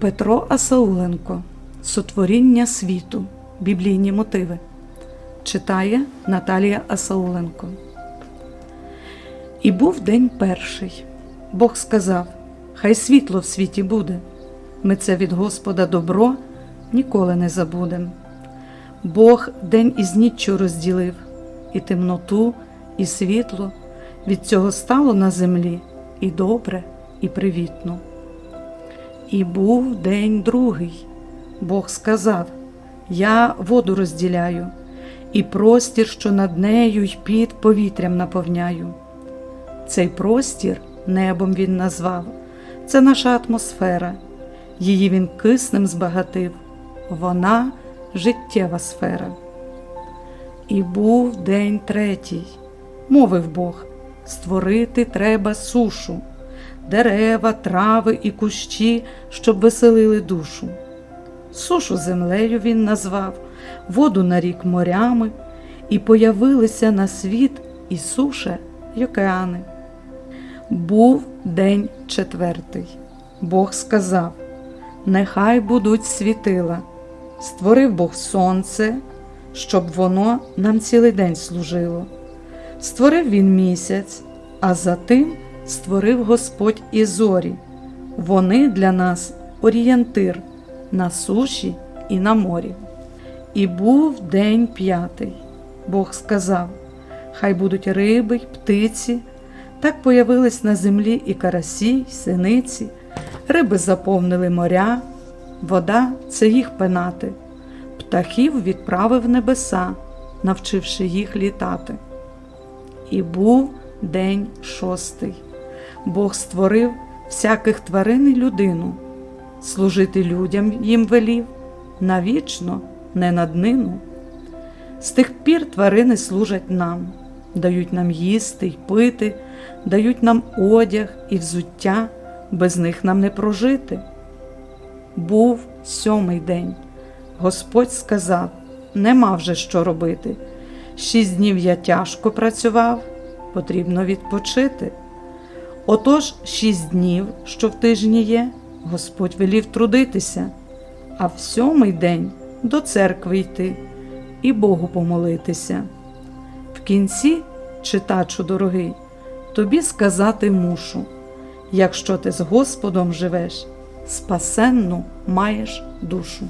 Петро Асауленко Сотворіння світу. Біблійні мотиви. Читає Наталія Асауленко. І був день перший. Бог сказав: Хай світло в світі буде. Ми це від Господа добро ніколи не забудем. Бог день із ніччю розділив, і темноту, і світло. Від цього стало на землі і добре, і привітно. І був день другий. Бог сказав: Я воду розділяю, і простір, що над нею й під повітрям наповняю. Цей простір небом він назвав, це наша атмосфера, її він киснем збагатив, вона життєва сфера. І був день третій, мовив Бог, створити треба сушу, дерева, трави і кущі, щоб веселили душу. Сушу землею він назвав, воду на рік морями, і появилися на світ і суша, й океани. Був день четвертий. Бог сказав: Нехай будуть світила. Створив Бог сонце, щоб воно нам цілий день служило. Створив він місяць, а за тим створив Господь і зорі. Вони для нас орієнтир на суші і на морі. І був день п'ятий. Бог сказав: Хай будуть риби птиці. Так появились на землі і карасі, й синиці, риби заповнили моря, вода це їх пенати, птахів відправив небеса, навчивши їх літати. І був день шостий. Бог створив всяких тварин і людину, служити людям їм велів, навічно, не на днину. З тих пір тварини служать нам, дають нам їсти й пити, дають нам одяг і взуття, без них нам не прожити. Був сьомий день. Господь сказав: нема вже що робити. Шість днів я тяжко працював, потрібно відпочити. Отож, шість днів, що в тижні є, Господь велів трудитися, а в сьомий день до церкви йти і Богу помолитися. В кінці, читачу дорогий, тобі сказати мушу, якщо ти з Господом живеш, спасенну маєш душу.